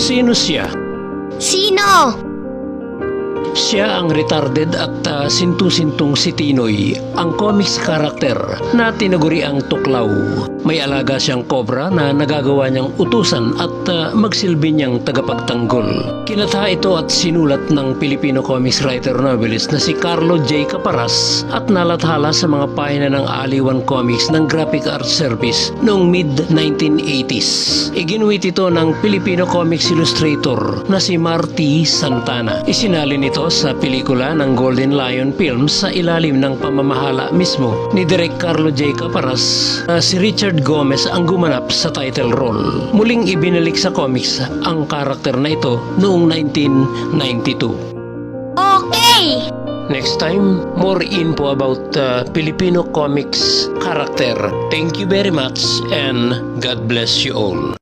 Sino siya? Sino? Siya ang retarded at ah, sintu-sintong si Tinoy, ang comics character na tinaguri ang tuklaw. May alaga siyang cobra na nagagawa niyang utusan at ah, magsilbi niyang tagapagtanggol. Kinatha ito at sinulat ng Filipino comics writer novelist na si Carlo J. Caparas at nalathala sa mga pahina ng Aliwan Comics ng Graphic Arts Service noong mid-1980s. Iginuwit ito ng Filipino comics illustrator na si Marty Santana. Isinalin ito sa pelikula ng Golden Lion Films sa ilalim ng pamamahala mismo ni Direk Carlo J. Caparas. na si Richard Gomez ang gumanap sa title role. Muling ibinalik sa comics ang karakter na ito noong 1992. Okay! Next time, more info about uh, Filipino comics character. Thank you very much and God bless you all.